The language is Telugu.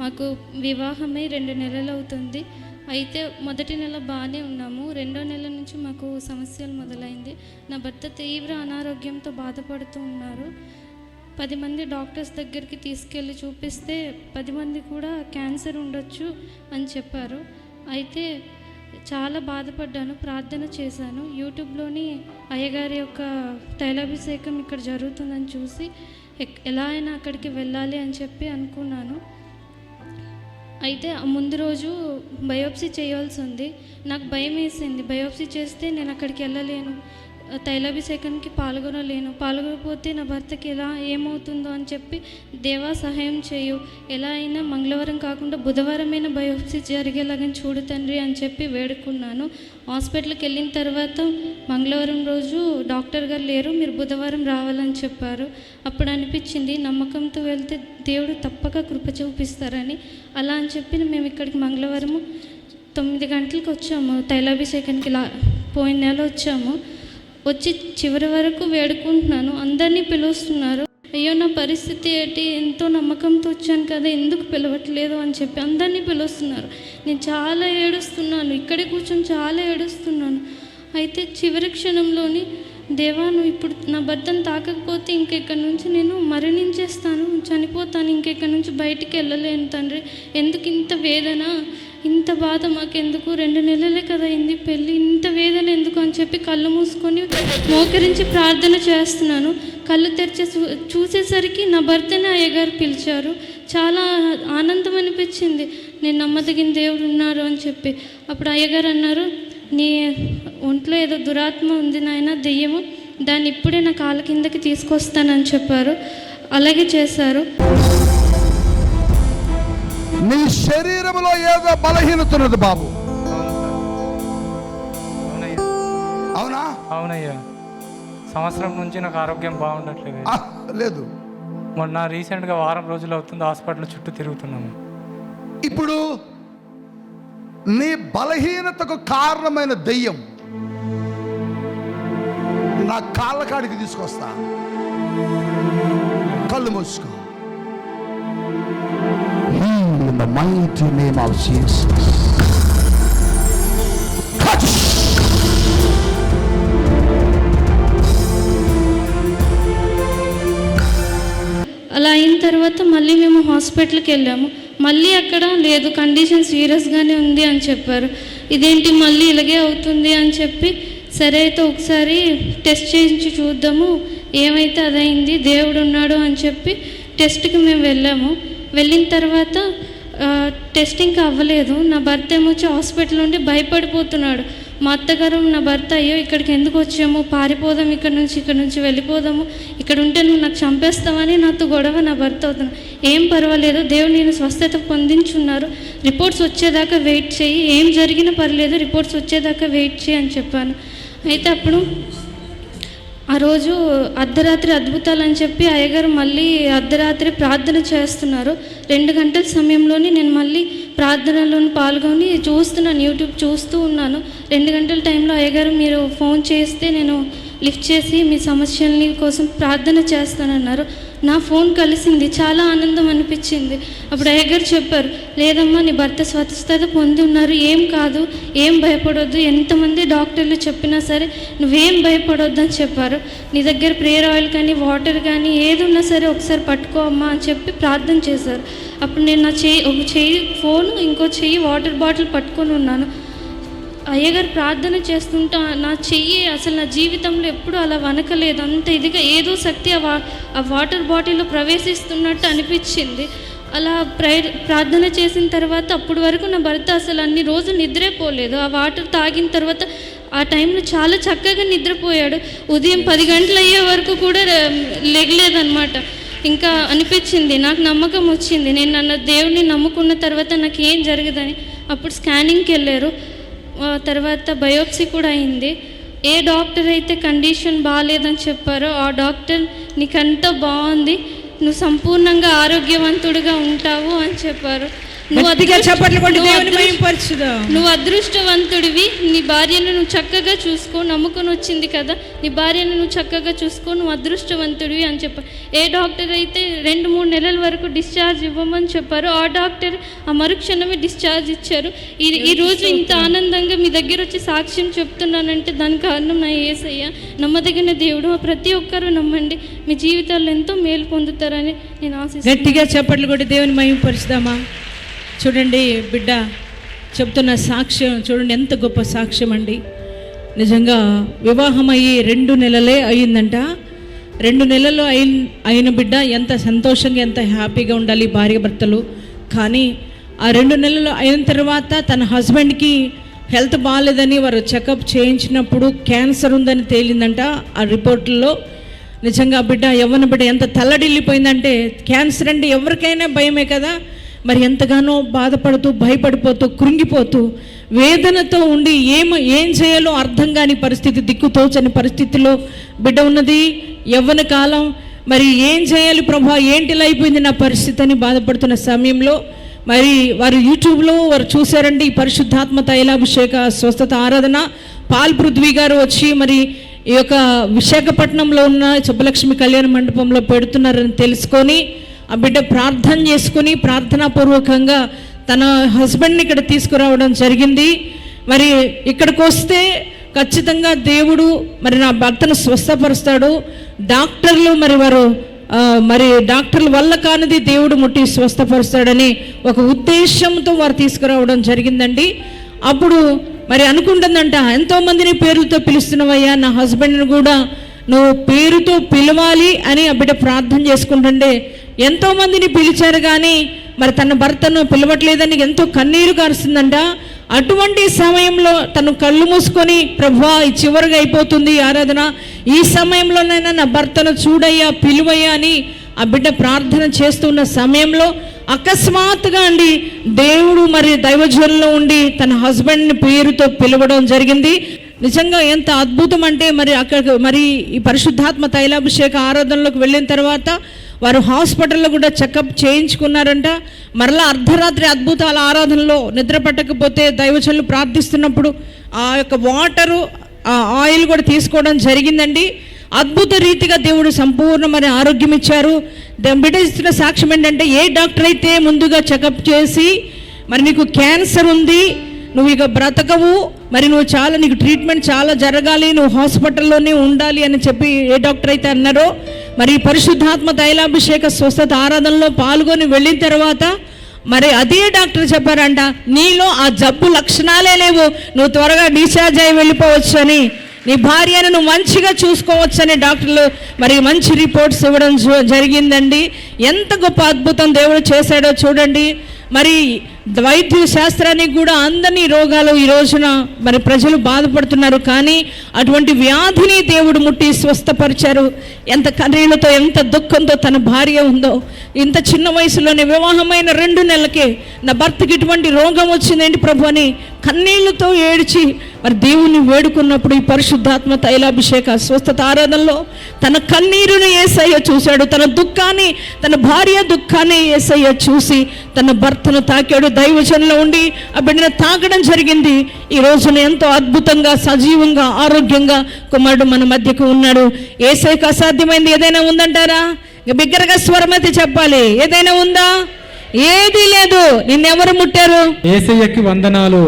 మాకు వివాహమై రెండు నెలలు అవుతుంది అయితే మొదటి నెల బాగానే ఉన్నాము. రెండో నెల నుంచి మాకు సమస్యలు మొదలైంది. నా భర్త తీవ్ర అనారోగ్యంతో బాధపడుతూ ఉన్నారు. పది మంది డాక్టర్స్ దగ్గరికి తీసుకెళ్ళి చూపిస్తే పది మంది కూడా క్యాన్సర్ ఉండొచ్చు అని చెప్పారు. అయితే చాలా బాధపడ్డాను ప్రార్థన చేశాను. యూట్యూబ్లోని అయ్యగారి యొక్క తైలాభిషేకం ఇక్కడ జరుగుతుందని చూసి ఎలా అయినా అక్కడికి వెళ్ళాలి అని చెప్పి అనుకున్నాను. అయితే ముందు రోజు బయోప్సీ చేయాల్సి ఉంది. నాకు భయం వేసింది బయోప్సీ చేస్తే నేను అక్కడికి వెళ్ళలేను. తైలాభిషేకానికి పాల్గొనలేను. పాల్గొనకపోతే నా భర్తకి ఎలా ఏమవుతుందో అని చెప్పి దేవా సహాయం చేయు. ఎలా అయినా మంగళవారం కాకుండా బుధవారమైన బయోప్సీ జరిగేలాగా చూడు తండ్రి అని చెప్పి వేడుకున్నాను. హాస్పిటల్కి వెళ్ళిన తర్వాత మంగళవారం రోజు డాక్టర్ గారు లేరు మీరు బుధవారం రావాలని చెప్పారు. అప్పుడు అనిపించింది నమ్మకంతో వెళ్తే దేవుడు తప్పక కృప చూపిస్తారని. అలా అని చెప్పి మేము ఇక్కడికి మంగళవారము తొమ్మిది గంటలకు వచ్చాము. తైలాభిషేకానికి లా పోయిన నెల వచ్చాము. వచ్చి చివరి వరకు వేడుకుంటున్నాను. అందరినీ పిలుస్తున్నారు. అయ్యో నా పరిస్థితి ఏంటి? ఎంతో నమ్మకంతో వచ్చాను కదా ఎందుకు పిలవట్లేదు అని చెప్పి అందరినీ పిలుస్తున్నారు. నేను చాలా ఏడుస్తున్నాను. ఇక్కడే కూర్చొని చాలా ఏడుస్తున్నాను. అయితే చివరి క్షణంలోని దేవా నువ్వు ఇప్పుడు నా భర్తను తాకకపోతే ఇంకెక్కడి నుంచి నేను మరణించేస్తాను? చనిపోతాను ఇంకెక్కడి నుంచి బయటికి వెళ్ళలేను తండ్రి. ఎందుకు ఇంత వేదన? ఇంత బాధ మాకెందుకు? రెండు నెలలే కదా అయింది. పెళ్ళి ఇంత వేదన ఎందుకు అని చెప్పి కళ్ళు మూసుకొని మోకరించి ప్రార్థన చేస్తున్నాను. కళ్ళు తెరిచే చూ- చూసేసరికి నా భర్తనే అయ్యగారు పిలిచారు. చాలా ఆనందం అనిపించింది. నేను నమ్మదగిన దేవుడు ఉన్నారు అని చెప్పి. అప్పుడు అయ్యగారు అన్నారు నీ ఒంట్లో ఏదో దురాత్మ ఉంది నాయన దెయ్యము. దాన్ని ఇప్పుడే నా కాళ్ళ కిందకి తీసుకొస్తానని చెప్పారు. అలాగే చేశారు. నీ శరీరంలో ఏదో బలహీనత ఉన్నది బాబు అవునా? అవునయ్యా. సంవత్సరం నుంచి నాకు ఆరోగ్యం బాగుండట్లేదు లేదు. మొన్న రీసెంట్గా వారం రోజులు అవుతుంది హాస్పిటల్ చుట్టూ తిరుగుతున్నాము. ఇప్పుడు నీ బలహీనతకు కారణమైన దెయ్యం నా కాళ్ళ కాడికి తీసుకొస్తా. కళ్ళు మూసుకో. The mighty name of Jesus. Touch! అలా అయిన తర్వాత మళ్ళీ మేము హాస్పిటల్కి వెళ్ళాము మళ్ళీ అక్కడ లేదు కండిషన్ సీరియస్గానే ఉంది అని చెప్పారు ఇదేంటి మళ్ళీ ఇలాగే అవుతుంది అని చెప్పి సరే అయితే ఒకసారి టెస్ట్ చేయించి చూద్దాము ఏమైతే అదైంది దేవుడు ఉన్నాడు అని చెప్పి టెస్ట్కి మేము వెళ్ళాము వెళ్ళిన తర్వాత టెస్టింగ్కి అవ్వలేదు. నా భర్త ఏమొచ్చి హాస్పిటల్ నుండి భయపడిపోతున్నాడు. మా అత్తగారు నా భర్త అయ్యో ఇక్కడికి ఎందుకు వచ్చాము? పారిపోదాం ఇక్కడ నుంచి ఇక్కడ నుంచి వెళ్ళిపోదాము. ఇక్కడ ఉంటే నువ్వు నాకు చంపేస్తావని నాతో గొడవ నా భర్త అవుతున్నా ఏం పర్వాలేదు దేవుడు నేను స్వస్థత పొందించున్నారు. రిపోర్ట్స్ వచ్చేదాకా వెయిట్ చేయి. ఏం జరిగినా పర్లేదు రిపోర్ట్స్ వచ్చేదాకా వెయిట్ చేయి అని చెప్పాను. అయితే అప్పుడు ఆ రోజు అర్ధరాత్రి అద్భుతాలు అని చెప్పి అయ్యగారు మళ్ళీ అర్ధరాత్రి ప్రార్థన చేస్తున్నారు. రెండు గంటల సమయంలోనే నేను మళ్ళీ ప్రార్థనలో పాల్గొని చూస్తున్నాను యూట్యూబ్ చూస్తూ ఉన్నాను. రెండు గంటల టైంలో అయ్యగారు మీరు ఫోన్ చేస్తే నేను లిఫ్ట్ చేసి మీ సమస్యల్ని కోసం ప్రార్థన చేస్తానన్నారు. నా ఫోన్ కలిసింది చాలా ఆనందం అనిపించింది. అప్పుడు అయ్యగారు చెప్పారు లేదమ్మా నీ భర్త స్వస్థత పొంది ఉన్నారు ఏం కాదు ఏం భయపడొద్దు. ఎంతమంది డాక్టర్లు చెప్పినా సరే నువ్వేం భయపడొద్దు అని చెప్పారు. నీ దగ్గర ప్రేయర్ ఆయిల్ కానీ వాటర్ కానీ ఏది ఉన్నా సరే ఒకసారి పట్టుకో అమ్మా అని చెప్పి ప్రార్థన చేశారు. అప్పుడు నేను నా చేయి ఒక చెయ్యి ఫోన్ ఇంకో చెయ్యి వాటర్ బాటిల్ పట్టుకొని ఉన్నాను. అయ్యగారు ప్రార్థన చేస్తుంటే నా చెయ్యి అసలు నా జీవితంలో ఎప్పుడూ అలా వనకలేదు అంత ఇదిగా ఏదో శక్తి ఆ వా ఆ వాటర్ బాటిల్లో ప్రవేశిస్తున్నట్టు అనిపించింది. అలా ప్రేయర్ ప్రార్థన చేసిన తర్వాత అప్పటి వరకు నా భర్త అసలు అన్ని రోజులు నిద్రపోలేదు. ఆ వాటర్ తాగిన తర్వాత ఆ టైంలో చాలా చక్కగా నిద్రపోయాడు. ఉదయం పది గంటలు అయ్యే వరకు కూడా లెగలేదనమాట ఇంకా అనిపించింది నాకు నమ్మకం వచ్చింది. నేను నన్ను దేవుని నమ్ముకున్న తర్వాత నాకు ఏం జరగదని అప్పుడు స్కానింగ్కి వెళ్ళారు. తర్వాత బయోప్సీ కూడా అయింది. ఏ డాక్టర్ అయితే కండిషన్ బాగాలేదని చెప్పారో ఆ డాక్టర్ నీకంతా బాగుంది నువ్వు సంపూర్ణంగా ఆరోగ్యవంతుడిగా ఉంటావు అని చెప్పారు. నువ్వు అదృష్ట- చప్పట్లు కొట్టి దేవుని మహింపరచుదాం. నువ్వు అదృష్టవంతుడివి. నీ భార్యను నువ్వు చక్కగా చూసుకో నమ్ముకొని వచ్చింది కదా. నీ భార్యను నువ్వు చక్కగా చూసుకో నువ్వు అదృష్టవంతుడివి అని చెప్పారు ఏ డాక్టర్ అయితే రెండు మూడు నెలల వరకు డిశ్చార్జ్ ఇవ్వమని చెప్పారు ఆ డాక్టర్ ఆ మరుక్షణమే డిశ్చార్జ్ ఇచ్చారు. ఈ ఈ రోజు ఇంత ఆనందంగా మీ దగ్గర వచ్చి సాక్ష్యం చెప్తున్నానంటే దానికి కారణం నా ఏసయ్య. నమ్మదగిన దేవుడు ప్రతి ఒక్కరూ నమ్మండి. మీ జీవితాల్లో ఎంతో మేలు పొందుతారని నేను ఆశిస్తున్నాను. గట్టిగా చప్పట్లు కొట్టి దేవుని మహింపరుచుదామా? చూడండి బిడ్డ చెప్తున్న సాక్ష్యం చూడండి ఎంత గొప్ప సాక్ష్యం అండి. నిజంగా వివాహం అయ్యి రెండు నెలలే అయిందంట రెండు నెలలు అయిన అయిన బిడ్డ ఎంత సంతోషంగా ఎంత హ్యాపీగా ఉండాలి భార్య భర్తలు. కానీ ఆ రెండు నెలలు అయిన తర్వాత తన హస్బెండ్కి హెల్త్ బాగాలేదని వారు చెకప్ చేయించినప్పుడు క్యాన్సర్ ఉందని తేలిందంట ఆ రిపోర్ట్లో నిజంగా బిడ్డ ఎవరిన బిడ్డ ఎంత తల్లడిల్లిపోయిందంటే క్యాన్సర్ అంటే ఎవరికైనా భయమే కదా. మరి ఎంతగానో బాధపడుతూ భయపడిపోతూ కృంగిపోతూ వేదనతో ఉండి ఏం ఏం చేయాలో అర్థం కాని పరిస్థితి దిక్కుతోచని పరిస్థితిలో బిడ్డ ఉన్నది. యవ్వన కాలం మరి ఏం చేయాలి ప్రభా? ఏంటిలా అయిపోయింది నా పరిస్థితి అని బాధపడుతున్న సమయంలో మరి వారు యూట్యూబ్లో వారు చూశారండి ఈ పరిశుద్ధాత్మ తైలాభిషేక స్వస్థత ఆరాధన. పాల్ పృథ్వీ గారు వచ్చి మరి ఈ యొక్క విశాఖపట్నంలో ఉన్న సుబ్బలక్ష్మి కళ్యాణ మండపంలో పెడుతున్నారని తెలుసుకొని ఆ బిడ్డ ప్రార్థన చేసుకుని ప్రార్థనాపూర్వకంగా తన హస్బెండ్ని ఇక్కడ తీసుకురావడం జరిగింది. మరి ఇక్కడికి వస్తే ఖచ్చితంగా దేవుడు మరి నా భర్తను స్వస్థపరుస్తాడు. డాక్టర్లు మరి వారు మరి డాక్టర్ల వల్ల కానిది దేవుడు ముట్టి స్వస్థపరుస్తాడని ఒక ఉద్దేశంతో వారు తీసుకురావడం జరిగిందండి. అప్పుడు మరి అనుకుంటుందంట ఎంతోమందిని పేరుతో పిలుస్తున్నావయ్యా నా హస్బెండ్ని కూడా నువ్వు పేరుతో పిలవాలి అని ఆ బిడ్డ ప్రార్థన చేసుకుంటుండే ఎంతో మందిని పిలిచారు కానీ మరి తన భర్తను పిలవట్లేదని ఎంతో కన్నీరు కారుస్తుందంట అటువంటి సమయంలో తను కళ్ళు మూసుకొని ప్రభా ఈ చివరిగా అయిపోతుంది ఆరాధన. ఈ సమయంలోనైనా నా భర్తను చూడయ్యా పిలువయ్యా అని ఆ బిడ్డ ప్రార్థన చేస్తున్న సమయంలో అకస్మాత్తుగా అండి దేవుడు మరి దైవజ్వరంలో ఉండి తన హస్బెండ్ని పేరుతో పిలవడం జరిగింది. నిజంగా ఎంత అద్భుతం అంటే మరి అక్కడ మరి ఈ పరిశుద్ధాత్మ తైలాభిషేక ఆరాధనలోకి వెళ్ళిన తర్వాత వారు హాస్పిటల్లో కూడా చెకప్ చేయించుకున్నారంట. మరలా అర్ధరాత్రి అద్భుతాల ఆరాధనలో నిద్ర పట్టకపోతే దైవచనులు ప్రార్థిస్తున్నప్పుడు ఆ యొక్క వాటరు ఆ ఆయిల్ కూడా తీసుకోవడం జరిగిందండి. అద్భుత రీతిగా దేవుడు సంపూర్ణమైన ఆరోగ్యం ఇచ్చారు. బిడ్డ ఇస్తున్న సాక్ష్యం ఏంటంటే ఏ డాక్టర్ అయితే ముందుగా చెకప్ చేసి మరి నీకు క్యాన్సర్ ఉంది నువ్వు ఇక బ్రతకవు మరి నువ్వు చాలా నీకు ట్రీట్మెంట్ చాలా జరగాలి నువ్వు హాస్పిటల్లోనే ఉండాలి అని చెప్పి ఏ డాక్టర్ అయితే అన్నారో మరి పరిశుద్ధాత్మ తైలాభిషేక స్వస్థత ఆరాధనలో పాల్గొని వెళ్ళిన తర్వాత మరి అదే డాక్టర్ చెప్పారంట నీలో ఆ జబ్బు లక్షణాలే లేవు. నువ్వు త్వరగా డిశ్చార్జ్ అయి వెళ్ళిపోవచ్చు అని నీ భార్యను నువ్వు మంచిగా చూసుకోవచ్చని డాక్టర్లు మరి మంచి రిపోర్ట్స్ ఇవ్వడం జరిగిందండి. ఎంత గొప్ప అద్భుతం దేవుడు చేశాడో చూడండి. మరి వైద్య శాస్త్రానికి కూడా అందని రోగాలు ఈ రోజున మరి ప్రజలు బాధపడుతున్నారు. కానీ అటువంటి వ్యాధిని దేవుడు ముట్టి స్వస్థపరిచారు. ఎంత కన్నీళ్ళతో ఎంత దుఃఖంతో తన భార్య ఉందో ఇంత చిన్న వయసులోనే వివాహమైన రెండు నెలలకే నా భర్తకి ఇటువంటి రోగం వచ్చిందేంటి ప్రభు అని కన్నీళ్ళతో ఏడ్చి మరి దేవుని వేడుకున్నప్పుడు ఈ పరిశుద్ధాత్మ తైలాభిషేక స్వస్థత ఆరాధనలో తన కన్నీరుని ఏసయ్య చూశాడు. తన దుఃఖాన్ని తన భార్య దుఃఖాన్ని ఏసయ్య చూసి తన భర్తను తాకాడు. దైవజనంలో ఉండి ఆ బిడ్డను తాకడం జరిగింది. ఈ రోజున ఎంతో అద్భుతంగా సజీవంగా ఆరోగ్యంగా కుమారుడు మన మధ్యకు ఉన్నాడు. ఏసైకి అసాధ్యమైంది ఏదైనా ఉందంటారా? బిగ్గరగా స్వరమతి చెప్పాలి. ఏదైనా ఉందా? ఏది లేదు. నిన్నెవరు ముట్టారు? ఏసయ్యకి వందనాలు.